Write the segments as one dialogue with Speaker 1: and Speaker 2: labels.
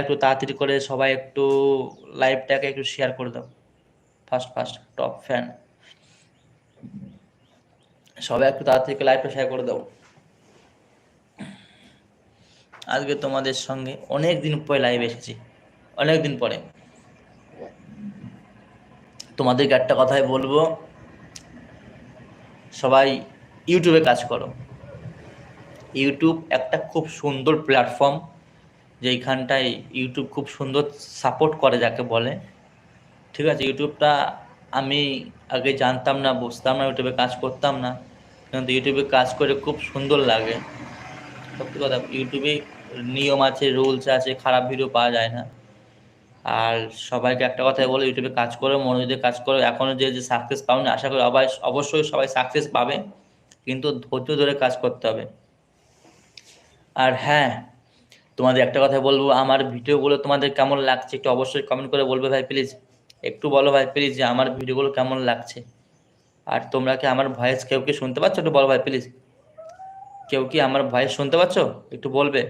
Speaker 1: একটু তাড়াতাড়ি করে সবাই একটু লাইভটাকে একটু শেয়ার করে দাও। ফার্স্ট ফার্স্ট টপ ফ্যান সবাই একটু তাড়াতাড়ি লাইভটা শেয়ার করে দাও। আজকে তোমাদের সঙ্গে অনেক দিন পরে লাইভ এসেছি। অনেক দিন পরে। তোমাদেরকে একটা কথাই বলব, সবাই ইউটিউবে কাজ করো। ইউটিউব একটা খুব সুন্দর প্ল্যাটফর্ম যেইখানটায় ইউটিউব খুব সুন্দর সাপোর্ট করে যাকে বলে। ঠিক আছে ইউটিউবটা আমি আগে জানতাম না, বুঝতাম না ইউটিউবে কাজ করতাম না। কিন্তু ইউটিউবে কাজ করে খুব সুন্দর লাগে। সত্যি কথা ইউটিউবে নিয়ম আছে রুলস আছে, খারাপ ভিডিও পাওয়া যায় না। আর সবাইকে একটা কথাই বলো ইউটিউবে কাজ করো, মনোযোগ দিয়ে কাজ করো। এখনও যে যে সাকসেস পাওনি, আশা করি অবাই অবশ্যই সবাই সাকসেস পাবে। কিন্তু ধৈর্য ধরে কাজ করতে হবে। আর হ্যাঁ তোমাদের একটা কথা বলব, আমার ভিডিওগুলো তোমাদের কেমন লাগছে একটু অবশ্যই কমেন্ট করে বলবে ভাই প্লিজ একটু বলো ভাই প্লিজ যে আমার ভিডিওগুলো কেমন লাগছে। আর তোমরা কি আমার ভয়েস কেউ কি শুনতে পাচ্ছ? একটু বলো ভাই প্লিজ কেউ কি আমার ভয়েস শুনতে পাচ্ছ? একটু বলবে।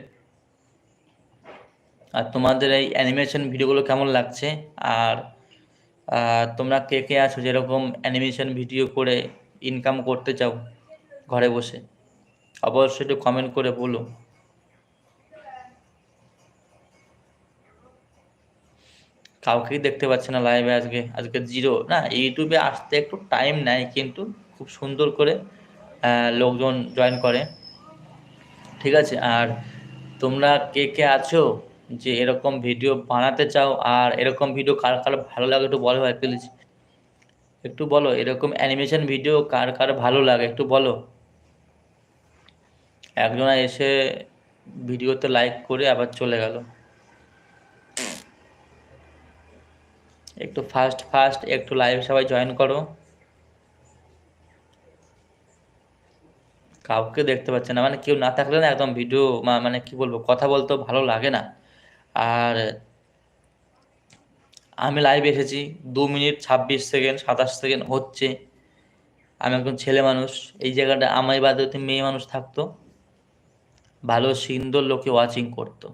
Speaker 1: আর তোমাদের এই অ্যানিমেশন ভিডিওগুলো কেমন লাগছে? আর তোমরা কে কে আছো যেরকম অ্যানিমেশন ভিডিও করে ইনকাম করতে চাও ঘরে বসে? অবশ্যই একটু কমেন্ট করে বলো। কাউকেই দেখতে পাচ্ছে না লাইভে আজকে আজকে জিরো না ইউটিউবে আসতে একটু টাইম নেয়, কিন্তু খুব সুন্দর করে লোকজন জয়েন করে। ঠিক আছে? আর তোমরা কে কে আছো? যে এরকম ভিডিও বানাতে চাও, আর এরকম ভিডিও কার কার ভালো লাগে একটু বলো ভাই প্লিজ একটু বলো, এরকম অ্যানিমেশন ভিডিও কার কার ভালো লাগে একটু বলো। একজনা এসে ভিডিওতে লাইক করে আবার চলে গেল। একটু ফাস্ট ফাস্ট একটু লাইভ সবাই জয়েন করো। কাউকে দেখতে পাচ্ছে না মানে কেউ না থাকলে না একদম ভিডিও মানে কি বলব, কথা বলতে ভালো লাগে না। আর আমি লাইভ এসেছি, দু মিনিট ছাব্বিশ সেকেন্ড সাতাশ সেকেন্ড হচ্ছে। আমি একজন ছেলে মানুষ, এই জায়গাটা আমার বাদে যদি মেয়ে মানুষ থাকতো, ভালো সুন্দর লোকে ওয়াচিং করতো।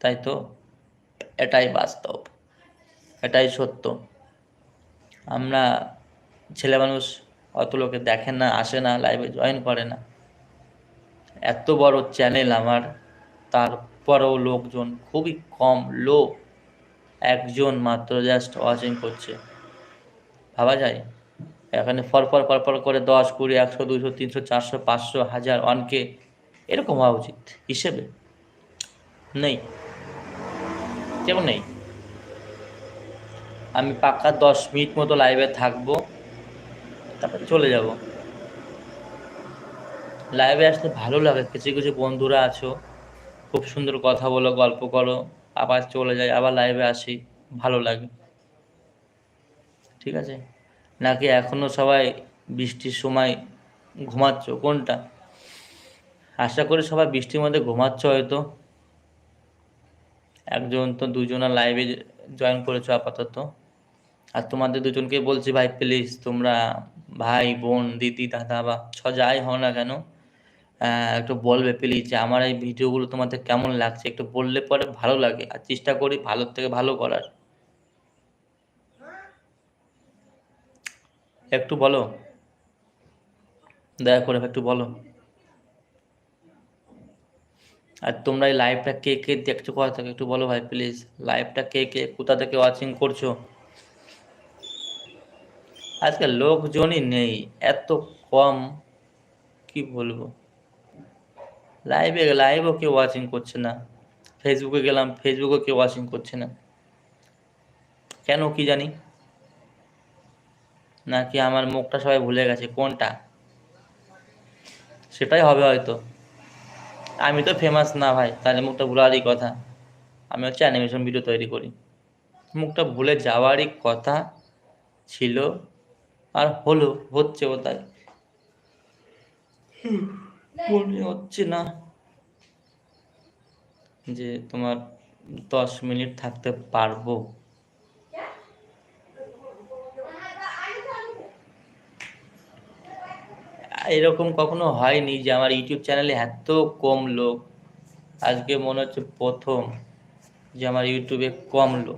Speaker 1: তাই তো? এটাই বাস্তব। এটাই সত্য। আমরা ছেলে মানুষ অত লোকে দেখে না, আসে না লাইভে জয়েন করে না। এত বড় চ্যানেল আমার, তারপরেও লোকজন খুবই কম লোক একজন মাত্র জাস্ট ওয়াচিং করছে। ভাবা যায়? এখানে ফরফর ফরফর করে দশ, কুড়ি, একশো দুশো তিনশো, চারশো, পাঁচশো, হাজার অনকে এরকম হওয়া উচিত। হিসেবে নেই। কেউ নেই। আমি পাক্কা দশ মিনিট মতো লাইভে থাকব, তারপরে চলে যাব। লাইভে আসতে ভালো লাগে, কিছু কিছু বন্ধুরা আছো, খুব সুন্দর কথা বলো, গল্প করো, আবার চলে যায় আবার লাইভে আসি, ভালো লাগে। ঠিক আছে? নাকি এখনও সবাই বৃষ্টির সময় ঘুমাচ্ছ? কোনটা? আশা করি সবাই বৃষ্টির মধ্যে ঘুমাচ্ছ হয়তো। একজন তো দুজনা লাইভে জয়েন করেছ আপাতত। আর তোমাদের দুজনকে বলছি, ভাই প্লিজ তোমরা ভাই, বোন, দিদি, দাদা বা ছ যাই হও না কেন একটু বলবে প্লিজ যে আমার এই ভিডিওগুলো তোমাদের কেমন লাগছে? একটু বললে পরে ভালো লাগে, আর চেষ্টা করি ভালোর থেকে ভালো করার। একটু বলো। দয়া করে একটু বলো। আর তোমরা এই লাইভটা কে কে দেখছ, কোথা থেকে একটু বলো ভাই প্লিজ লাইভটা কে কে, কোথা থেকে ওয়াচিং করছ? আজকে লোকজনই নেই, এত কম, কি বলব? লাইভে লাইভও কেউ ওয়াচিং করছে না। ফেসবুকে গেলাম ফেসবুকে কেউ ওয়াচিং করছে না। কেন কি জানি? নাকি আমার মুখটা সবাই ভুলে গেছে, কোনটা? সেটাই হবে হয়তো। আমি তো ফেমাস না ভাই, তাহলে মুখটা ভুলারই কথা। আমি হচ্ছে অ্যানিমেশন ভিডিও তৈরি করি। মুখটা ভুলে যাওয়ারই কথা ছিল, আর হলো হচ্ছেও তাই মনে হচ্ছে না যে তোমার দশ মিনিট থাকতে পারব। এরকম কখনো হয়নি যে আমার ইউটিউব চ্যানেলে এত কম লোক। আজকে মনে হচ্ছে প্রথম যে আমার ইউটিউবে কমলো